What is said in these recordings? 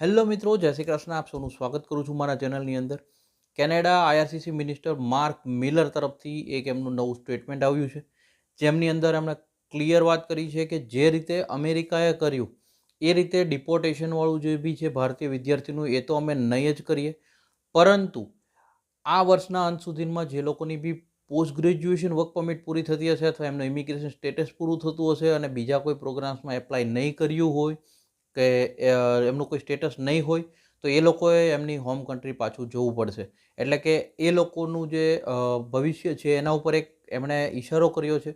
Hello મિત્રો, જય શ્રી કૃષ્ણ. આપ સૌનું સ્વાગત કરું છું મારા ચેનલની અંદર. Canada IRCC minister Marc Miller તરફથી એક એમનું નવું સ્ટેટમેન્ટ આવ્યું છે. જેમની અંદર એમણે ક્લિયર વાત કરી છે કે જે રીતે અમેરિકાએ કર્યું, એ રીતે ડિપોર્ટેશનવાળું જે બી છે ભારતીય વિદ્યાર્થીનું, એ તો અમે નહીં જ કરીએ. પરંતુ આ વર્ષના અંત સુધીમાં જે લોકોની બી પોસ્ટ ગ્રેજ્યુએશન વર્ક પરમિટ પૂરી થતી હશે અથવા એમનું ઇમિગ્રેશન સ્ટેટસ પૂરું થતું હશે અને બીજા કોઈ પ્રોગ્રામ્સમાં એપ્લાય નહીં કર્યું હોય કે એમનું કોઈ સ્ટેટસ નહીં હોય, તો એ લોકોએ એમની હોમ કન્ટ્રી પાછું જવું પડશે. એટલે કે એ લોકોનું જે ભવિષ્ય છે, એના ઉપર એક એમણે ઈશારો કર્યો છે.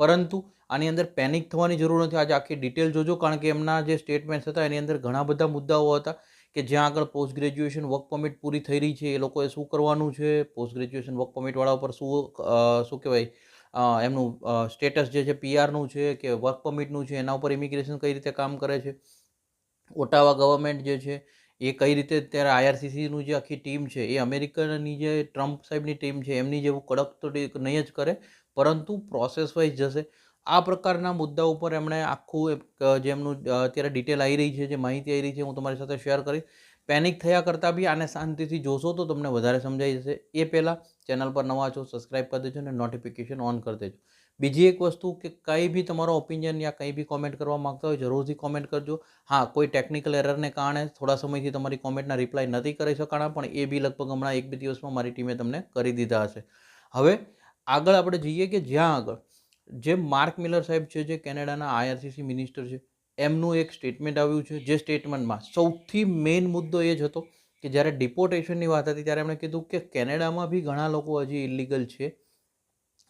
પરંતુ આની અંદર પેનિક થવાની જરૂર નથી. આજે આખી ડિટેલ જોજો, કારણ કે એમના જે સ્ટેટમેન્ટ્સ હતા, એની અંદર ઘણા બધા મુદ્દાઓ હતા કે જ્યાં આગળ પોસ્ટ ગ્રેજ્યુએશન વર્ક પરમિટ પૂરી થઈ રહી છે, એ લોકોએ શું કરવાનું છે પોસ્ટ ગ્રેજ્યુએશન વર્ક પરમિટવાળા ઉપર શું શું કહેવાય એમનું સ્ટેટસ જે છે પીઆરનું છે કે વર્ક પરમિટનું છે, એના ઉપર ઇમિગ્રેશન કઈ રીતે કામ કરે છે. ઓટાવા ગવર્મેન્ટ જે છે એ કઈ રીતે અત્યારે આઈઆરસીસીનું જે આખી ટીમ છે એ અમેરિકનની જે ટ્રમ્પ સાહેબની ટીમ છે એમની જેવું કડક તો નહીં જ કરે પરંતુ પ્રોસેસ વાઇઝ જશે. આ પ્રકારના મુદ્દા ઉપર એમણે આખું એક, અ, જે એમનું અત્યારે ડિટેલ આવી રહી છે જે માહિતી આવી રહી છે હું તમારી સાથે શેર કરીશ. પેનિક થયા કરતાં બી આને શાંતિથી જોશો તો તમને વધારે સમજાઈ જશે. એ પહેલાં ચેનલ પર નવા છો સબસ્ક્રાઈબ કરી દેજો અને નોટિફિકેશન ઓન કરી દેજો. બીજી એક વસ્તુ કે કંઈ બી તમારો ઓપિનિયન યા કંઈ બી કોમેન્ટ કરવા માગતા હોય જરૂરથી કોમેન્ટ કરજો. હા, કોઈ ટેકનિકલ એરરને કારણે થોડા સમયથી તમારી કોમેન્ટના રિપ્લાય નથી કરી શકાણા, પણ એ બી લગભગ હમણાં એક બે દિવસમાં મારી ટીમે તમને કરી દીધા હશે. હવે આગળ આપણે જઈએ કે જ્યાં આગળ. જે માર્ક મિલર સાહેબ છે, જે કેનેડાના આઈઆરસીસી મિનિસ્ટર છે, એમનું એક સ્ટેટમેન્ટ આવ્યું છે, જે સ્ટેટમેન્ટમાં સૌથી મેઇન મુદ્દો એ જ હતો કે જ્યારે ડિપોર્ટેશનની વાત હતી ત્યારે એમણે કીધું કે કેનેડામાં બી ઘણા લોકો હજી ઇલીગલ છે.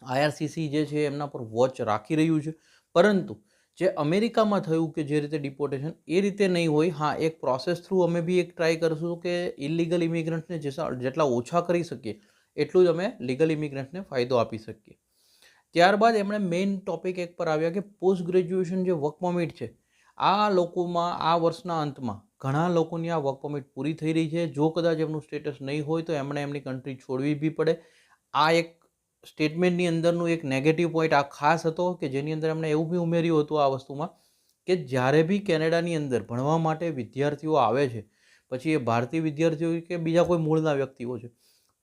આઈઆરસીસી જે છે એમના પર વોચ રાખી રહ્યું છે. પરંતુ જે અમેરિકામાં થયું કે જે રીતે ડિપોર્ટેશન એ રીતે નહીં હોય, હા, એક પ્રોસેસ થ્રુ અમે બી એક ટ્રાય કરીશું કે ઇલીગલ ઇમિગ્રન્ટ્સને જેટલા ઓછા કરી શકીએ, એટલું જ અમે લીગલ ઇમિગ્રન્ટ્સને ફાયદો આપી શકીએ. ત્યારબાદ એમણે મેઇન ટોપિક એક પર આવ્યા કે પોસ્ટ ગ્રેજ્યુએશન જે વર્ક પરમિટ છે, આ લોકોમાં, આ વર્ષના અંતમાં ઘણા લોકોની આ વર્ક પરમિટ પૂરી થઈ રહી છે. જો કદાચ એમનું સ્ટેટસ નહીં હોય તો એમણે એમની કન્ટ્રી છોડવી બી પડે. આ એક સ્ટેટમેન્ટની અંદરનું એક નેગેટિવ પોઈન્ટ આ ખાસ હતો કે જેની અંદર એમણે એવું બી ઉમેર્યું હતું આ વસ્તુમાં કે જ્યારે બી કેનેડાની અંદર ભણવા માટે વિદ્યાર્થીઓ આવે છે, પછી એ ભારતીય વિદ્યાર્થીઓ કે બીજા કોઈ મૂળના વ્યક્તિઓ છે,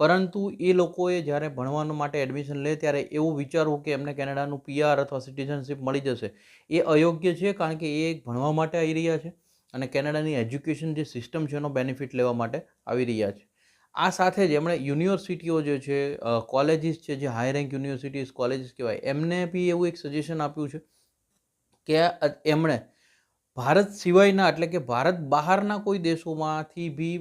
પરંતુ એ લોકોએ જ્યારે ભણવા માટે એડમિશન લે ત્યારે એવું વિચારવું કે એમને કેનેડાનું પીઆર અથવા સિટીઝનશીપ મળી જશે, એ અયોગ્ય છે કારણ કે એ ભણવા માટે આવી રહ્યા છે અને કેનેડાની એજ્યુકેશન જે સિસ્ટમ છે એનો બેનિફિટ લેવા માટે આવી રહ્યા છે. આ સાથે જ એમણે યુનિવર્સિટીઓ જે છે કોલેજીસ છે, જે હાઈ રેન્ક યુનિવર્સિટીઝ કોલેજીસ કહેવાય, એમને બી એવું એક સજેશન આપ્યું છે કે એમણે ભારત સિવાયના એટલે કે ભારત બહારના કોઈ દેશોમાંથી બી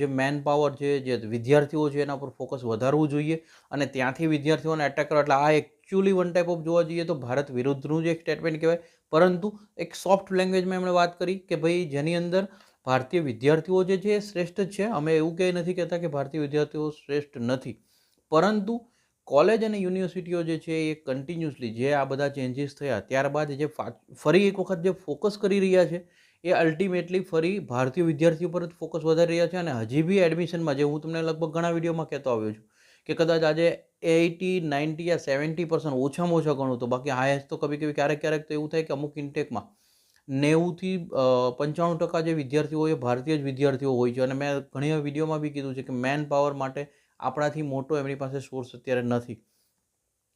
જે મેન પાવર છે, જે વિદ્યાર્થીઓ છે એના પર ફોકસ વધારવું જોઈએ અને ત્યાંથી વિદ્યાર્થીઓને એટેક કરો એટલે આ એકચ્યુઅલી વન ટાઈપ ઓફ જોવા જઈએ તો ભારત વિરુદ્ધનું જ એક સ્ટેટમેન્ટ કહેવાય. પરંતુ એક સોફ્ટ લેંગ્વેજમાં એમણે વાત કરી કે ભાઈ જેની અંદર ભારતીય વિદ્યાર્થીઓ જે છે એ શ્રેષ્ઠ છે. અમે એવું કહે નથી કહેતા કે ભારતીય વિદ્યાર્થીઓ શ્રેષ્ઠ નથી. પરંતુ કોલેજ અને યુનિવર્સિટીઓ જે છે એ કન્ટિન્યુઅસલી જે આ બધા ચેન્જીસ થયા ત્યારબાદ જે ફરી એક વખત જે ફોકસ કરી રહ્યા છે, એ અલ્ટિમેટલી ફરી ભારતીય વિદ્યાર્થીઓ પર જ ફોકસ વધારી રહ્યા છે. અને હજી બી એડમિશનમાં જે હું તમને લગભગ ઘણા વિડીયોમાં કહેતો આવ્યો છું કે કદાચ આજે એટી, નાઇન્ટી યા સેવન્ટી પર્સન્ટ ઓછામાં ઓછા ગણું તો બાકી હાઈએસ્ટ તો કભી કભી ક્યારેક ક્યારેક તો એવું થાય કે અમુક ઇન્ટેકમાં નેવુંથી પંચાણું ટકા જે વિદ્યાર્થીઓ હોય એ ભારતીય જ વિદ્યાર્થીઓ હોય છે. અને મેં ઘણી વિડીયોમાં બી કીધું છે કે મેન પાવર માટે આપણાથી મોટો એમની પાસે સોર્સ અત્યારે નથી.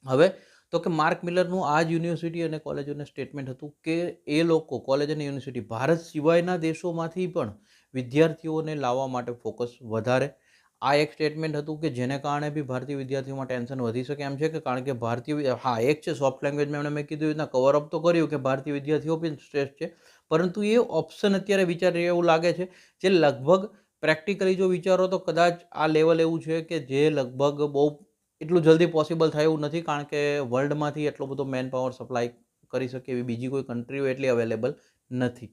હવે, તો કે માર્ક મિલરનું આ જ યુનિવર્સિટી અને કોલેજોને સ્ટેટમેન્ટ હતું કે એ લોકો, કોલેજ અને યુનિવર્સિટી ભારત સિવાયના દેશોમાંથી પણ વિદ્યાર્થીઓને લાવવા માટે ફોકસ વધારે. આ એક સ્ટેટમેન્ટ હતું કે જેને કારણે બી ભારતીય વિદ્યાર્થીઓમાં ટેન્શન વધી શકે એમ છે કે કારણ કે ભારતીય હા, એક છે સોફ્ટ લેંગ્વેજમાં એમણે મેં કીધું રીતના કવર અપ તો કર્યું કે ભારતીય વિદ્યાર્થીઓ પણ શ્રેષ્ઠ છે. પરંતુ એ ઓપ્શન અત્યારે વિચારી એવું લાગે છે જે લગભગ પ્રેક્ટિકલી જો વિચારો તો કદાચ આ લેવલ એવું છે કે જે લગભગ બહુ એટલું જલ્દી પોસિબલ થાય એવું નથી કારણ કે વર્લ્ડમાંથી એટલો બધો મેન પાવર સપ્લાય કરી શકે એવી બીજી કોઈ કન્ટ્રીઓ એટલી અવેલેબલ નથી.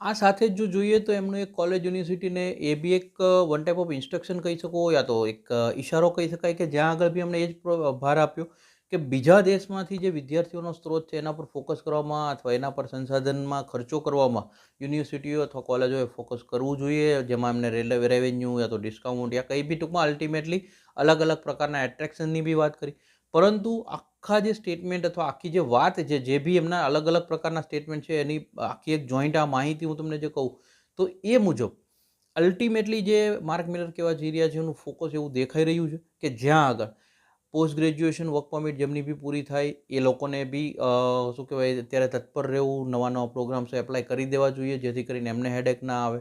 આ સાથે જ જો જોઈએ તો એમનું એક કોલેજ યુનિવર્સિટીને એ બી એક વન ટાઈપ ઓફ ઇન્સ્ટ્રક્શન કહી શકો યા તો એક ઇશારો કહી શકાય કે જ્યાં આગળ બી એમણે એ જ ભાર આપ્યો કે બીજા દેશમાંથી જે વિદ્યાર્થીઓનો સ્ત્રોત છે એના પર ફોકસ કરવામાં અથવા એના પર સંસાધનમાં ખર્ચો કરવામાં યુનિવર્સિટીઓ અથવા કોલેજોએ ફોકસ કરવું જોઈએ. જેમાં એમને રેલવે રેવન્યુ યા તો ડિસ્કાઉન્ટ યા કંઈ બી ટૂંકમાં અલ્ટિમેટલી અલગ અલગ પ્રકારના એટ્રેક્શનની બી વાત કરી. પરંતુ આખા જે સ્ટેટમેન્ટ અથવા આખી જે વાત છે, જે બી એમના અલગ અલગ પ્રકારના સ્ટેટમેન્ટ છે, એની આખી એક જોઈન્ટ આ માહિતી હું તમને જે કહું, તો એ મુજબ અલ્ટિમેટલી જે માર્ક મિલર કહેવા જઈ રહ્યા છે, એનું ફોકસ એવું દેખાઈ રહ્યું છે કે જ્યાં આગળ પોસ્ટ ગ્રેજ્યુએશન વર્ક પરમિટ જેમની બી પૂરી થાય, એ લોકોને બી શું કહેવાય, અત્યારે તત્પર રહેવું, નવા નવા પ્રોગ્રામ્સ એપ્લાય કરી દેવા જોઈએ, જેથી કરીને એમને હેડેક ના આવે.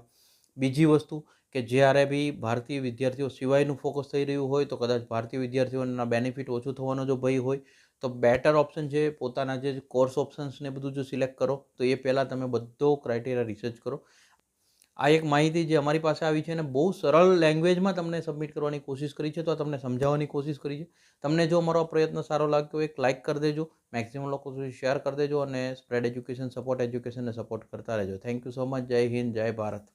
બીજી વસ્તુ કે જ્યારે બી ભારતીય વિદ્યાર્થીઓ સિવાયનું ફોકસ થઈ રહ્યું હોય, તો કદાચ ભારતીય વિદ્યાર્થીઓના બેનિફિટ ઓછું થવાનો જો ભય હોય તો બેટર ઓપ્શન છે પોતાના જે કોર્સ ઓપ્શન્સ ને બધું જો સિલેક્ટ કરો, તો એ પહેલાં તમે બધો ક્રાઇટેરિયા રિસર્ચ કરો. આ એક માહિતી જે અમારી પાસે આવી છે અને બહુ સરળ લેંગ્વેજમાં તમને સબમિટ કરવાની કોશિશ કરી છે, તો તમને સમજાવવાની કોશિશ કરી છે. તમને જો અમારો પ્રયત્ન સારો લાગતો હોય, એક લાઇક કરી દેજો મેક્સિમમ લોકો સુધી શેર કરી દેજો અને સ્પ્રેડ એજ્યુકેશન સપોર્ટ એજ્યુકેશનને સપોર્ટ કરતા રહેજો. થેન્ક યુ સો મચ જય હિન્દ, જય ભારત.